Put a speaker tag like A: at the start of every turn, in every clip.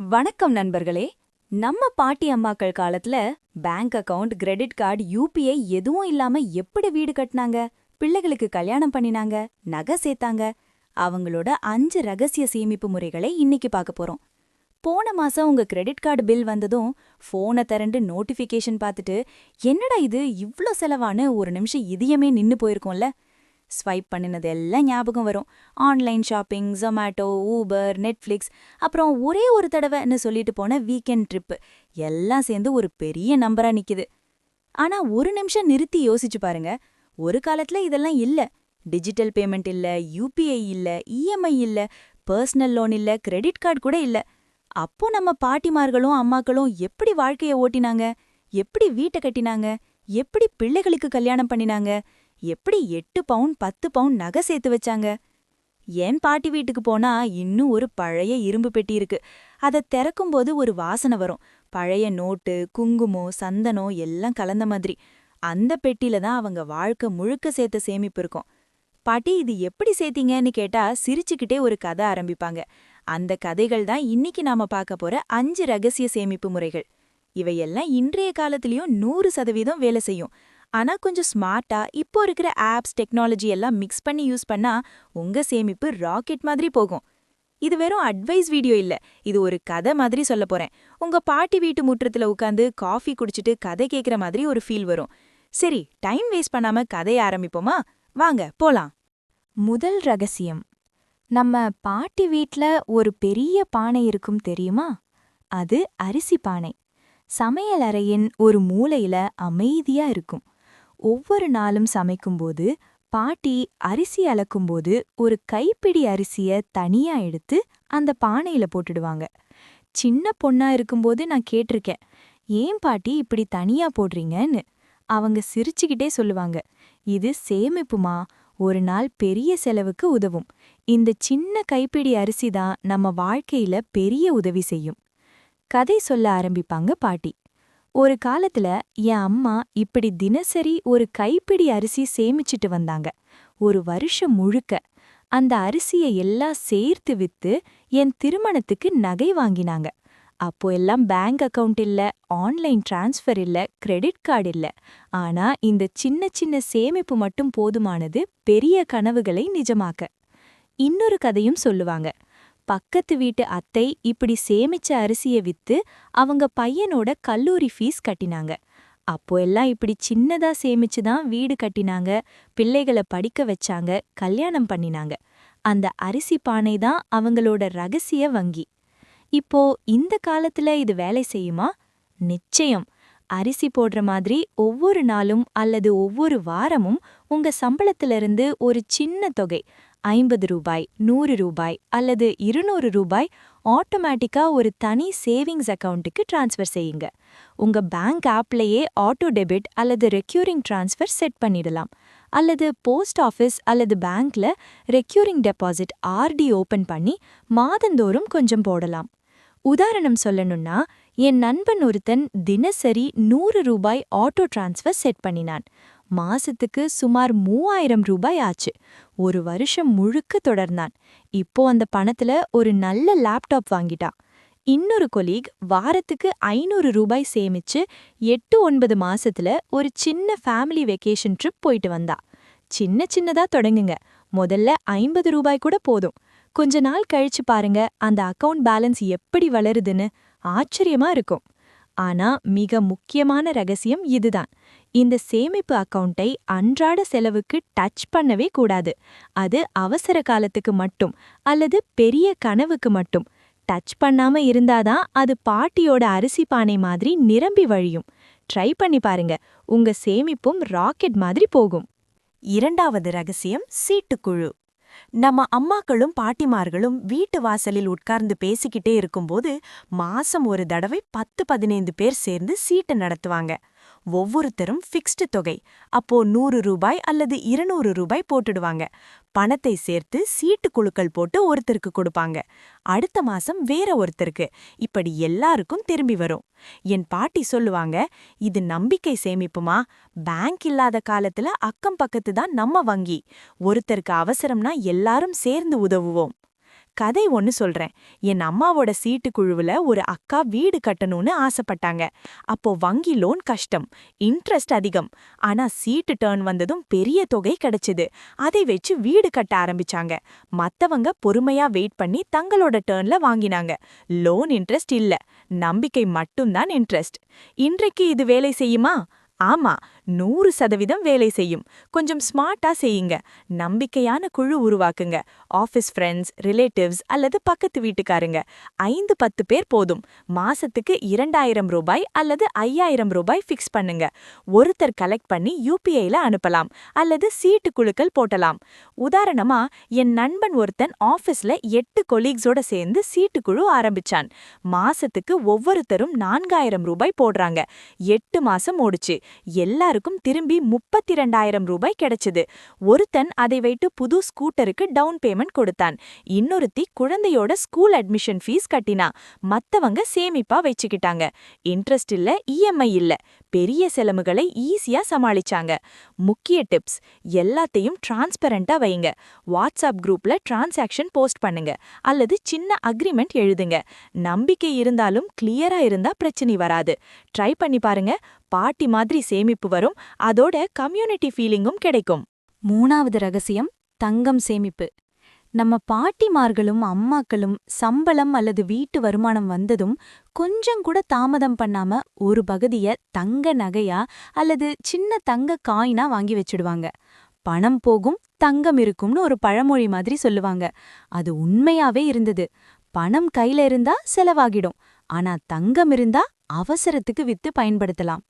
A: வணக்கம் நண்பர்களே. நம்ம பாட்டி அம்மாக்கள் காலத்துல bank account credit card UPI எதுவும் இல்லாம எப்படி வீடு கட்டினாங்க? பிள்ளைகளுக்கு கல்யாணம் பண்ணினாங்க நகை சேர்த்தாங்க. அவங்களோட அஞ்சு ரகசிய சேமிப்பு முறைகளை இன்னைக்கு பார்க்க போறோம். போன மாசம் உங்க கிரெடிட் கார்டு பில் வந்ததும் போனை திரண்டு நோட்டிஃபிகேஷன் பார்த்துட்டு என்னடா இது இவ்ளோ செலவான்னு ஒரு நிமிஷம் இதயமே நின்னு போயிருக்கோம்ல. ஸ்வைப் பண்ணினது எல்லாம் ஞாபகம் வரும். Online shopping Zomato Uber Netflix அப்புறம் ஒரே ஒரு தடவைன்னு சொல்லிட்டு போன வீக்கெண்ட் ட்ரிப்பு எல்லாம் சேர்ந்து ஒரு பெரிய நம்பரா நிக்குது. ஆனா ஒரு நிமிஷம் நிறுத்தி யோசிச்சு பாருங்க. ஒரு காலத்துல இதெல்லாம் இல்ல. டிஜிட்டல் பேமெண்ட் இல்ல யூபிஐ இல்ல இஎம்ஐ இல்ல பர்சனல் லோன் இல்ல கிரெடிட் கார்டு கூட இல்ல. அப்போ நம்ம பாட்டிமார்களும் அம்மாக்களும் எப்படி வாழ்க்கைய ஓட்டினாங்க? எப்படி வீட்டை கட்டினாங்க? எப்படி பிள்ளைகளுக்கு கல்யாணம் பண்ணினாங்க? எப்படி எட்டு பவுன் பத்து பவுன் நகை சேர்த்து வச்சாங்க? என் பாட்டி வீட்டுக்கு போனா இன்னும் ஒரு பழைய இரும்பு பெட்டி இருக்கு. அதை திறக்கும்போது ஒரு வாசனை வரும். பழைய நோட்டு குங்குமம் சந்தனம் எல்லாம் கலந்த மாதிரி. அந்த பெட்டில தான் அவங்க வாழ்க்கை முழுக்க சேர்த்த சேமிப்பு இருக்கும். பாட்டி இது எப்படி சேர்த்தீங்கன்னு கேட்டா சிரிச்சுக்கிட்டே ஒரு கதை ஆரம்பிப்பாங்க. அந்த கதைகள் தான் இன்னைக்கு நாம பார்க்க போற அஞ்சு ரகசிய சேமிப்பு முறைகள். இவையெல்லாம் இன்றைய காலத்திலயும் நூறு சதவீதம் வேலை செய்யும். ஆனா கொஞ்சம் ஸ்மார்ட்டா இப்போ இருக்கிற ஆப்ஸ் டெக்னாலஜி எல்லாம் மிக்ஸ் பண்ணி யூஸ் பண்ணா உங்க சேமிப்பு ராக்கெட் மாதிரி போகும். இது வெறும் அட்வைஸ் வீடியோ இல்ல. இது ஒரு கதை மாதிரி சொல்ல போறேன். உங்க பாட்டி வீட்டு முற்றத்துல உட்காந்து காஃபி குடிச்சிட்டு கதை கேக்குற மாதிரி ஒரு ஃபீல் வரும். சரி டைம் வேஸ்ட் பண்ணாம கதைய ஆரம்பிப்போமா? வாங்க போலாம். முதல் ரகசியம். நம்ம பாட்டி வீட்ல ஒரு பெரிய பானை இருக்கும் தெரியுமா? அது அரிசி பானை. சமையல் அறையின் ஒரு மூலையில அமைதியா இருக்கும். ஒவ்வொரு நாளும் சமைக்கும்போது பாட்டி அரிசி அளக்கும்போது ஒரு கைப்பிடி அரிசிய தனியா எடுத்து அந்த பானையில போட்டுடுவாங்க. சின்ன பொண்ணா இருக்கும்போது நான் கேட்டிருக்கேன் ஏன் பாட்டி இப்படி தனியா போடுறீங்கன்னு? அவங்க சிரிச்சுக்கிட்டே சொல்லுவாங்க இது சேமிப்புமா? ஒரு நாள் பெரிய செலவுக்கு உதவும். இந்த சின்ன கைப்பிடி அரிசி தான் நம்ம வாழ்க்கையில பெரிய உதவி செய்யும். கதை சொல்ல ஆரம்பிப்பாங்க பாட்டி. ஒரு காலத்துல என் அம்மா இப்படி தினசரி ஒரு கைப்பிடி அரிசி சேமிச்சிட்டு வந்தாங்க. ஒரு வருஷம் முழுக்க. அந்த அரிசியை எல்லாம் சேர்த்து வித்து என் திருமணத்துக்கு நகை வாங்கினாங்க. அப்போ எல்லாம் பேங்க் அக்கவுண்ட் இல்ல ஆன்லைன் டிரான்ஸ்ஃபர் இல்ல கிரெடிட் கார்டு இல்ல. ஆனா இந்த சின்ன சின்ன சேமிப்பு மட்டும் போதுமானது பெரிய கனவுகளை நிஜமாக்க. இன்னொரு கதையும் சொல்லுவாங்க. பக்கத்து வீட்டு அத்தை இப்படி சேமிச்ச அரிசிய வித்து அவங்க பையனோட கல்லூரி ஃபீஸ் கட்டினாங்க. அப்போ எல்லாம் இப்படி சின்னதா சேமிச்சு தான் வீடு கட்டினாங்க பிள்ளைகளை படிக்க வச்சாங்க கல்யாணம் பண்ணினாங்க. அந்த அரிசி பானை தான் அவங்களோட ரகசிய வங்கி. இப்போ இந்த காலத்துல இது வேலை செய்யுமா? நிச்சயம். அரிசி போடுற மாதிரி ஒவ்வொரு நாளும் அல்லது ஒவ்வொரு வாரமும் உங்க சம்பளத்திலிருந்து ஒரு சின்ன தொகை ஐம்பது ரூபாய் நூறு ரூபாய் அல்லது இருநூறு ரூபாய் ஆட்டோமேட்டிக்கா ஒரு தனி சேவிங்ஸ் அக்கவுண்ட்டுக்கு டிரான்ஸ்ஃபர் செய்யுங்க. உங்க பேங்க் ஆப்லயே ஆட்டோ டெபிட் அல்லது ரெக்யூரிங் டிரான்ஸ்ஃபர் செட் பண்ணிடலாம். அல்லது போஸ்ட் ஆஃபீஸ் அல்லது பேங்க்ல ரெக்யூரிங் டெபாசிட் ஆர்டி ஓபன் பண்ணி மாதந்தோறும் கொஞ்சம் போடலாம். உதாரணம் சொல்லணும்னா என் நண்பன் ஒருத்தன் தினசரி நூறு ரூபாய் ஆட்டோ டிரான்ஸ்ஃபர் செட் பண்ணினான். மாசத்துக்கு சுமார் மூவாயிரம் ரூபாய் ஆச்சு. ஒரு வருஷம் முழுக்க தொடர்ந்தான். இப்போ அந்த பணத்துல ஒரு நல்ல லேப்டாப் வாங்கிட்டான். இன்னொரு கொலீக் வாரத்துக்கு ஐநூறு ரூபாய் சேமிச்சு எட்டு ஒன்பது மாசத்துல ஒரு சின்ன ஃபேமிலி வெக்கேஷன் ட்ரிப் போயிட்டு வந்தா. சின்ன சின்னதா தொடங்குங்க. முதல்ல ஐம்பது ரூபாய் கூட போதும். கொஞ்ச நாள் கழிச்சு பாருங்க அந்த அக்கவுண்ட் பேலன்ஸ் எப்படி வளருதுன்னு ஆச்சரியமா இருக்கும். ஆனா மிக முக்கியமான ரகசியம் இதுதான். இந்த சேமிப்பு அக்கவுண்டை அன்றாட செலவுக்கு டச் பண்ணவே கூடாது. அது அவசர காலத்துக்கு மட்டும் அல்லது பெரிய கனவுக்கு மட்டும். டச் பண்ணாம இருந்தாதான் அது பாட்டியோட அரிசி பானை மாதிரி நிரம்பி வழியும். ட்ரை பண்ணி பாருங்க. உங்க சேமிப்பும் ராக்கெட் மாதிரி போகும். இரண்டாவது ரகசியம் சீட்டுக்குழு. நம்ம அம்மாக்களும் பாட்டிமார்களும் வீட்டு வாசலில் உட்கார்ந்து பேசிக்கிட்டே இருக்கும்போது மாசம் ஒரு தடவை பத்து பதினைந்து பேர் சேர்ந்து சீட்டு நடத்துவாங்க. ஒவ்வொருத்தரும் ஃபிக்ஸ்டு தொகை அப்போ நூறு ரூபாய் அல்லது இருநூறு ரூபாய் போட்டுடுவாங்க. பணத்தை சேர்த்து சீட்டு குழுக்கள் போட்டு ஒருத்தருக்கு கொடுப்பாங்க. அடுத்த மாசம் வேற ஒருத்தருக்கு. இப்படி எல்லாருக்கும் திரும்பி வரும். என் பாட்டி சொல்லுவாங்க இது நம்பிக்கை சேமிப்புமா? பேங்க் இல்லாத காலத்துல அக்கம் பக்கத்து தான் நம்ம வங்கி. ஒருத்தருக்கு அவசரம்னா எல்லாரும் சேர்ந்து உதவுவோம்.
B: கதை ஒன்னு சொல்றேன். என் அம்மாவோட சீட்டு குழுவுல ஒரு அக்கா வீடு கட்டணும்னு ஆசைப்பட்டாங்க. அப்போ வங்கி லோன் கஷ்டம் இன்ட்ரெஸ்ட் அதிகம். ஆனா சீட்டு டேர்ன் வந்ததும் பெரிய தொகை கிடைச்சிது. அதை வச்சு வீடு கட்ட ஆரம்பிச்சாங்க. மத்தவங்க பொறுமையா வெயிட் பண்ணி தங்களோட டேர்ன்ல வாங்கினாங்க. லோன் இன்ட்ரெஸ்ட் இல்ல. நம்பிக்கை மட்டும்தான் இன்ட்ரெஸ்ட். இன்றைக்கு இது வேலை செய்யுமா? ஆமா. நூறு சதவீதம் வேலை செய்யும். கொஞ்சம் ஸ்மார்ட்டா செய்யுங்க. நம்பிக்கையான குழு உருவாக்குங்க. ஆஃபீஸ் ஃப்ரெண்ட்ஸ் ரிலேட்டிவ்ஸ் அல்லது பக்கத்து வீட்டுக்காரங்க. ஐந்து பத்து பேர் போதும். மாசத்துக்கு இரண்டாயிரம் ரூபாய் அல்லது ஐயாயிரம் ரூபாய் ஃபிக்ஸ் பண்ணுங்க. ஒருத்தர் கலெக்ட் பண்ணி யூபிஐல அனுப்பலாம். அல்லது சீட்டு குழுக்கள் போட்டலாம். உதாரணமா என் நண்பன் ஒருத்தன் ஆஃபீஸ்ல எட்டு கொலீக்ஸோட சேர்ந்து சீட்டு குழு ஆரம்பிச்சான். மாசத்துக்கு ஒவ்வொருத்தரும் நான்காயிரம் ரூபாய் போடுறாங்க. எட்டு மாசம் ஓடுச்சு. எல்லாருக்கும் திரும்பி முப்பத்தி ரெண்டாயிரம் ரூபாய் கிடைச்சது. ஒருத்தன் அதை வைத்து புது ஸ்கூட்டருக்கு டவுன் பேமெண்ட் கொடுத்தான். இன்னொருத்தி குழந்தையோட ஸ்கூல் அட்மிஷன் ஃபீஸ் கட்டினா. மத்தவங்க சேமிப்பா வச்சுக்கிட்டாங்க. இன்ட்ரெஸ்ட் இல்ல இஎம்ஐ இல்ல. பெரிய செலவுகளை ஈஸியா சமாளிச்சாங்க. முக்கிய டிப்ஸ் எல்லாத்தையும் டிரான்ஸ்பரண்டா வைங்க. வாட்ஸ்அப் குரூப்ல டிரான்சாக்ஷன் போஸ்ட் பண்ணுங்க. அல்லது சின்ன அக்ரிமெண்ட் எழுதுங்க. நம்பிக்கை இருந்தாலும் கிளியரா இருந்தா பிரச்சனை வராது. ட்ரை பண்ணி பாருங்க. பாட்டி மாதிரி சேமிப்பு வரும். அதோட கம்யூனிட்டி ஃபீலிங்கும் கிடைக்கும்.
A: மூணாவது ரகசியம் தங்கம் சேமிப்பு. நம்ம பாட்டிமார்களும் அம்மாக்களும் சம்பளம் அல்லது வீட்டு வருமானம் வந்ததும் கொஞ்சம் கூட தாமதம் பண்ணாம ஒரு பகுதிய தங்க நகையா அல்லது சின்ன தங்க காயினா வாங்கி வச்சிடுவாங்க. பணம் போகும் தங்கம் இருக்கும்னு ஒரு பழமொழி மாதிரி சொல்லுவாங்க. அது உண்மையாவே இருந்தது. பணம் கையில இருந்தா செலவாகிடும். ஆனா தங்கம் இருந்தா அவசரத்துக்கு வித்து பயன்படுத்தலாம்.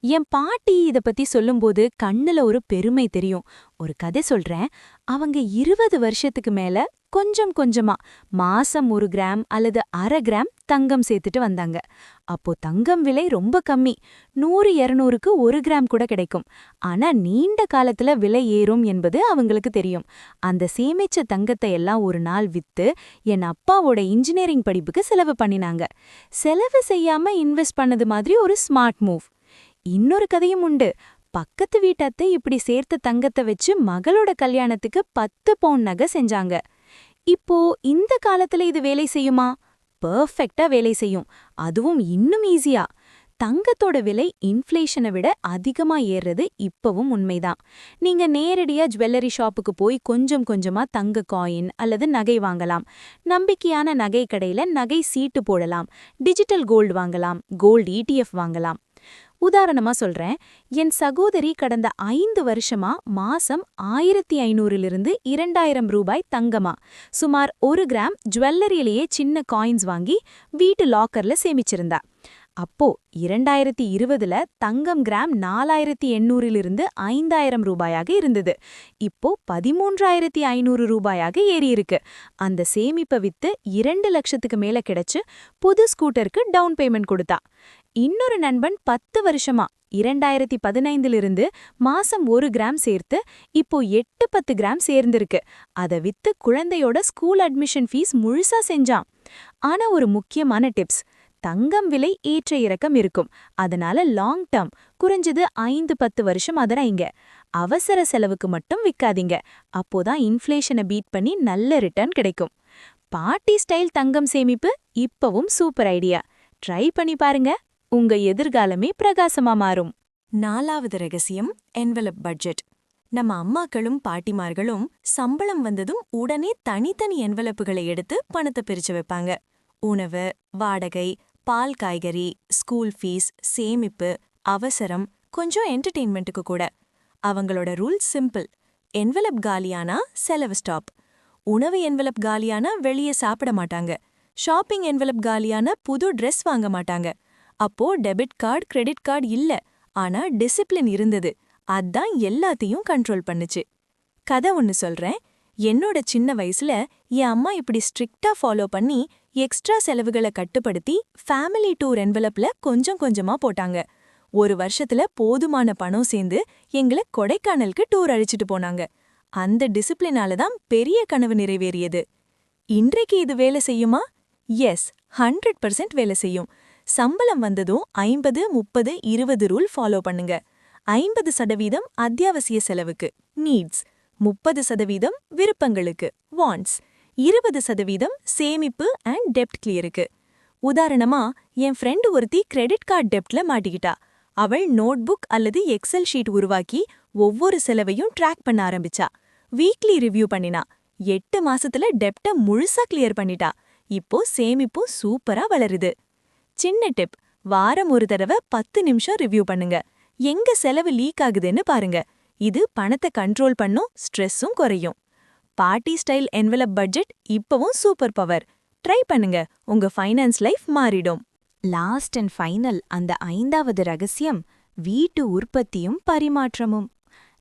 A: என் பாட்டி இத பத்தி சொல்லும்போது கண்ணுல ஒரு பெருமை தெரியும். ஒரு கதை சொல்றேன். அவங்க இருபது வருஷத்துக்கு மேல கொஞ்சம் கொஞ்சமா மாசம் ஒரு கிராம் அல்லது அரை கிராம் தங்கம் சேர்த்துட்டு வந்தாங்க. அப்போ தங்கம் விலை ரொம்ப கம்மி. நூறு இருநூறுக்கு ஒரு கிராம் கூட கிடைக்கும். ஆனா நீண்ட காலத்துல விலை ஏறும் என்பது அவங்களுக்கு தெரியும். அந்த சேமிச்ச தங்கத்தை எல்லாம் ஒரு நாள் வித்து என் அப்பாவோட இன்ஜினியரிங் படிப்புக்கு செலவு பண்ணினாங்க. செலவு செய்யாம இன்வெஸ்ட் பண்ணது மாதிரி ஒரு ஸ்மார்ட் மூவ். இன்னொரு கதையும் உண்டு. பக்கத்து வீட்டத்தை இப்படி சேர்த்த தங்கத்தை வச்சு மகளோட கல்யாணத்துக்கு பத்து பவுன் நகை செஞ்சாங்க. இப்போ இந்த காலத்துல இது வேலை செய்யுமா? பெர்ஃபெக்ட்டா வேலை செய்யும். அதுவும் இன்னும் ஈஸியா. தங்கத்தோட விலை இன்ஃப்ளேஷனை விட அதிகமா ஏறுறது இப்பவும் உண்மைதான். நீங்க நேரடியா ஜுவல்லரி ஷாப்புக்கு போய் கொஞ்சம் கொஞ்சமா தங்க காயின் அல்லது நகை வாங்கலாம். நம்பிக்கையான நகை கடையில நகை சீட்டு போடலாம். டிஜிட்டல் கோல்டு வாங்கலாம். கோல்டு இடிஎஃப் வாங்கலாம். உதாரணமா சொல்றேன். என் சகோதரி கடந்த ஐந்து வருஷமா மாசம் ஆயிரத்தி ஐநூறிலிருந்து இரண்டாயிரம் ரூபாய் தங்கமா. சுமார் ஒரு கிராம் ஜுவல்லரியிலேயே சின்ன காயின்ஸ் வாங்கி வீட்டு லாக்கர்ல சேமிச்சிருந்தா. அப்போ இரண்டாயிரத்தி இருபதுல தங்கம் கிராம் நாலாயிரத்தி எண்ணூறிலிருந்து ஐந்தாயிரம் ரூபாயாக இருந்தது. இப்போ பதிமூன்றாயிரத்தி ஐநூறு ரூபாயாக ஏறியிருக்கு. அந்த சேமிப்பை வித்து இரண்டு லட்சத்துக்கு மேல கிடைச்சு புது ஸ்கூட்டருக்கு டவுன் பேமெண்ட் கொடுத்தா. இன்னொரு நண்பன் பத்து வருஷமா இரண்டாயிரத்தி பதினைந்திலிருந்து மாசம் ஒரு கிராம் சேர்த்து இப்போ எட்டு பத்து கிராம் சேர்ந்திருக்கு. அதை வித்து குழந்தையோட ஸ்கூல் அட்மிஷன் ஃபீஸ் முழுசா செஞ்சான். ஆனா ஒரு முக்கியமான டிப்ஸ் தங்கம் விலை ஏற்ற இறக்கம் இருக்கும். அதனால லாங் டேர்ம் குறைஞ்சது ஐந்து பத்து வருஷம் அதராயிங்க அவசர செலவுக்கு மட்டும் விக்காதீங்க. அப்போதான் இன்ஃப்ளேஷனை பீட் பண்ணி நல்ல ரிட்டர்ன் கிடைக்கும். பாட்டி ஸ்டைல் தங்கம் சேமிப்பு இப்பவும் சூப்பர் ஐடியா ட்ரை பண்ணி பாருங்க. உங்க எதிர்காலமே பிரகாசமா மாறும்.
B: நாலாவது ரகசியம் என்வெலப் பட்ஜெட் நம்ம அம்மாக்களும் பாட்டிமார்களும் சம்பளம் வந்ததும் உடனே தனித்தனி என்வெலப்புகளை எடுத்து பணத்தை பிரிச்சு வைப்பாங்க. உணவு வாடகை பால் காய்கறி ஸ்கூல் ஃபீஸ் சேமிப்பு அவசரம் கொஞ்சம் என்டர்டெயின்மெண்ட்டுக்கு கூட. அவங்களோட ரூல் சிம்பிள் என்வலப் காலியானா செலவு ஸ்டாப் உணவு என்வலப் காலியானா வெளியே சாப்பிட மாட்டாங்க. ஷாப்பிங் என்வலப் காலியானா புது ட்ரெஸ் வாங்க மாட்டாங்க. அப்போ டெபிட் கார்டு கிரெடிட் கார்டு இல்ல. ஆனா டிசிப்ளின் இருந்தது. அதான் எல்லாத்தையும் கண்ட்ரோல் பண்ணுச்சு. கதை ஒன்னு சொல்றேன். என்னோட சின்ன வயசுல என் அம்மா இப்படி ஸ்ட்ரிக்டா ஃபாலோ பண்ணி எக்ஸ்ட்ரா செலவுகளை கட்டுப்படுத்தி ஃபேமிலி டூர் என்வலப்ல கொஞ்சம் கொஞ்சமா போட்டாங்க. ஒரு வருஷத்துல போதுமான பணம் சேர்ந்து எங்களை கொடைக்கானலுக்கு டூர் அழிச்சிட்டு போனாங்க. அந்த டிசிப்ளினால தான் பெரிய கனவு நிறைவேறியது. இன்றைக்கு இது வேலை செய்யுமா? எஸ் ஹண்ட்ரட் பர்சன்ட் வேலை செய்யும். சம்பளம் வந்ததும் ஐம்பது முப்பது இருபது ரூல் ஃபாலோ பண்ணுங்க. ஐம்பது சதவீதம் அத்தியாவசிய செலவுக்கு. நீட்ஸ் முப்பது சதவீதம் விருப்பங்களுக்கு. வாண்ட்ஸ் இருபது சதவீதம் சேமிப்பு அண்ட் டெப்ட் கிளியருக்கு உதாரணமா என் ஃப்ரெண்டு ஒருத்தி கிரெடிட் கார்டு டெப்ட்ல மாட்டிக்கிட்டா. அவள் நோட்புக் அல்லது எக்ஸல் ஷீட் உருவாக்கி ஒவ்வொரு செலவையும் ட்ராக் பண்ண ஆரம்பிச்சா. வீக்லி ரிவ்யூ பண்ணினா எட்டு மாசத்துல டெப்ட முழுசா கிளியர் பண்ணிட்டா. இப்போ சேமிப்பும் சூப்பரா வளருது. சின்ன டிப் வாரம் ஒரு தடவை பத்து நிமிஷம் ரிவ்யூ பண்ணுங்க. எங்க செலவு லீக் ஆகுதுன்னு பாருங்க. இது பணத்தை கண்ட்ரோல் பண்ணும் ஸ்ட்ரெஸ்ஸும் குறையும். பார்ட்டி ஸ்டைல் என்வலப் பட்ஜெட் இப்பவும் சூப்பர் பவர் ட்ரை பண்ணுங்க. உங்க ஃபைனான்ஸ் லைஃப் மாறிடும்.
A: லாஸ்ட் அண்ட் ஃபைனல் அந்த ஐந்தாவது ரகசியம் வீட்டு உற்பத்தியும் பரிமாற்றமும்.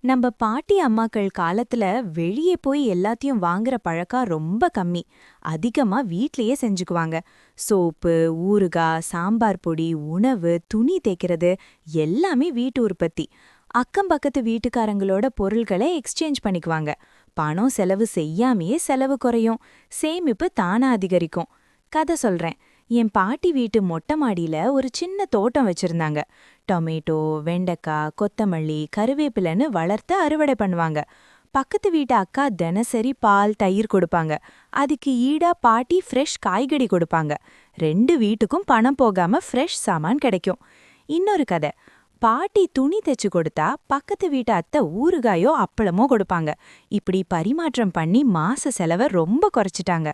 A: நம்ம பாட்டி அம்மாக்கள் காலத்துல வெளியே போய் எல்லாத்தையும் வாங்குற பழக்கம் ரொம்ப கம்மி. அதிகமா வீட்லயே செஞ்சுக்குவாங்க. சோப்பு ஊறுகாய் சாம்பார் பொடி உணவு துணி தேய்க்கிறது எல்லாமே வீட்டு உற்பத்தி. அக்கம் பக்கத்து வீட்டுக்காரங்களோட பொருள்களை எக்ஸ்சேஞ்ச் பண்ணிக்குவாங்க. பணம் செலவு செய்யாமையே செலவு குறையும். சேமிப்பு தானா அதிகரிக்கும். கதை சொல்றேன். என் பாட்டி வீட்டு மொட்டை மாடியில ஒரு சின்ன தோட்டம் வச்சிருந்தாங்க. டொமேட்டோ வெண்டைக்காய் கொத்தமல்லி கருவேப்பிலைன்னு வளர்த்து அறுவடை பண்ணுவாங்க. பக்கத்து வீட்டு அக்கா தினசரி பால் தயிர் கொடுப்பாங்க. அதுக்கு ஈடா பாட்டி ஃப்ரெஷ் காய்கறி கொடுப்பாங்க. ரெண்டு வீட்டுக்கும் பணம் போகாம ஃப்ரெஷ் சாமான் கிடைக்கும். இன்னொரு கதை. பாட்டி துணி தைச்சு கொடுத்தா பக்கத்து வீட்டு அத்தை ஊறுகாயோ அப்பளமோ கொடுப்பாங்க. இப்படி பரிமாற்றம் பண்ணி மாச செலவை ரொம்ப குறைச்சிட்டாங்க.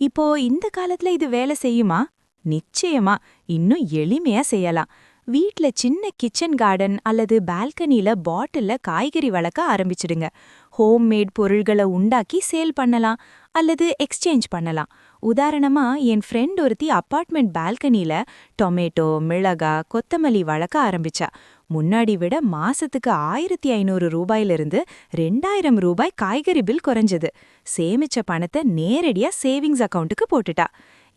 A: இப்போ இந்த காலத்துல இது வேலை செய்யுமா? நிச்சயமா. இன்னும் எளிமையா செய்யலாம். வீட்ல சின்ன கிச்சன் கார்டன் அல்லது பால்கனில பாட்டில்ல காய்கறி வளர்க்க ஆரம்பிச்சிடுங்க. ஹோம்மேட் பொருள்களை உண்டாக்கி சேல் பண்ணலாம். அல்லது எக்ஸ்சேஞ்ச் பண்ணலாம். உதாரணமா என் ஃப்ரெண்ட் ஒருத்தி அப்பார்ட்மெண்ட் பால்கனில டொமேட்டோ மிளகா கொத்தமல்லி வளர்க்க ஆரம்பிச்சா. முன்னாடி விட மாசத்துக்கு ஆயிரத்தி ஐநூறு ரூபாயிலிருந்து ரெண்டாயிரம் ரூபாய் காய்கறி பில் குறைஞ்சது. சேமிச்ச பணத்தை நேரடியா சேவிங்ஸ் அக்கவுண்ட்டுக்கு போட்டுட்டா.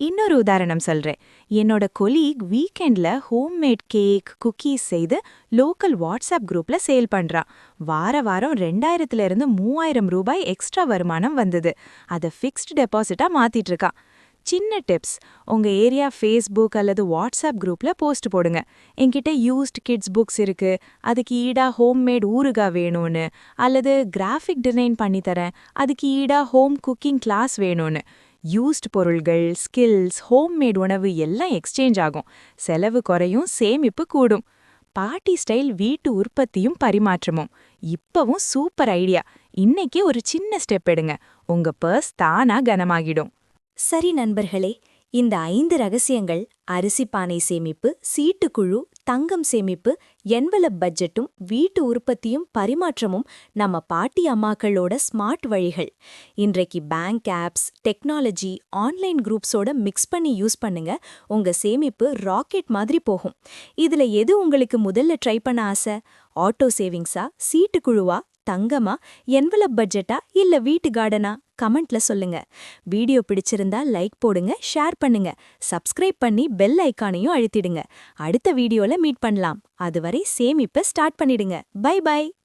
A: இன்னொரு உதாரணம் சொல்றேன். என்னோட கொலீக் வீக்கெண்ட்ல ஹோம்மேட் கேக் குக்கீஸ் செய்து லோக்கல் வாட்ஸ்அப் குரூப்ல சேல் பண்றான் வார வாரம் ரெண்டாயிரத்துல இருந்து மூவாயிரம் ரூபாய் எக்ஸ்ட்ரா வருமானம் வந்தது. அதை ஃபிக்ஸ்ட் டெபாசிட்டா மாத்திட்டு இருக்கான் சின்ன டிப்ஸ் உங்க ஏரியா ஃபேஸ்புக் அல்லது வாட்ஸ்அப் குரூப்ல போஸ்ட் போடுங்க. என்கிட்ட யூஸ்ட் கிட்ஸ் புக்ஸ் இருக்கு. அதுக்கு ஈடா ஹோம்மேட் ஊறுகா வேணும்னு. அல்லது கிராஃபிக் டிசைன் பண்ணித்தரேன் அதுக்கு ஈடா ஹோம் குக்கிங் கிளாஸ் வேணும்னு. யூஸ்ட் பொருள்கள் ஸ்கில்ஸ் ஹோம்மேட் உணவு எல்லாம் எக்ஸ்சேஞ்ச் ஆகும். செலவு குறையும் சேமிப்பு கூடும். பாட்டி ஸ்டைல் வீட்டு உற்பத்தியும் பரிமாற்றமும். இப்பவும் சூப்பர் ஐடியா இன்னைக்கு ஒரு சின்ன ஸ்டெப் எடுங்க. உங்க பர்ஸ் தானா கனமாகிடும்.
C: சரி நண்பர்களே இந்த ஐந்து ரகசியங்கள் அரிசி பானை சேமிப்பு சீட்டுக்குழு தங்கம் சேமிப்பு என்வலப் பட்ஜெட்டும் வீட்டு உற்பத்தியும் பரிமாற்றமும் நம்ம பாட்டி அம்மாக்களோட ஸ்மார்ட் வழிகள். இன்றைக்கு பேங்க் ஆப்ஸ் டெக்னாலஜி ஆன்லைன் குரூப்ஸோட மிக்ஸ் பண்ணி யூஸ் பண்ணுங்க. உங்க சேமிப்பு ராக்கெட் மாதிரி போகும். இதுல எது உங்களுக்கு முதல்ல ட்ரை பண்ண ஆசை? ஆட்டோ சேவிங்ஸா சீட்டு குழுவா தங்கமா என்வலப் பட்ஜெட்டா இல்ல வீட்டு கார்டனா கமெண்ட்ல சொல்லுங்க. வீடியோ பிடிச்சிருந்தா லைக் போடுங்க ஷேர் பண்ணுங்க. சப்ஸ்கிரைப் பண்ணி பெல் ஐக்கானையும் அழுத்திடுங்க. அடுத்த வீடியோல மீட் பண்ணலாம். அதுவரை சேமிப்ப ஸ்டார்ட் பண்ணிடுங்க. Bye bye.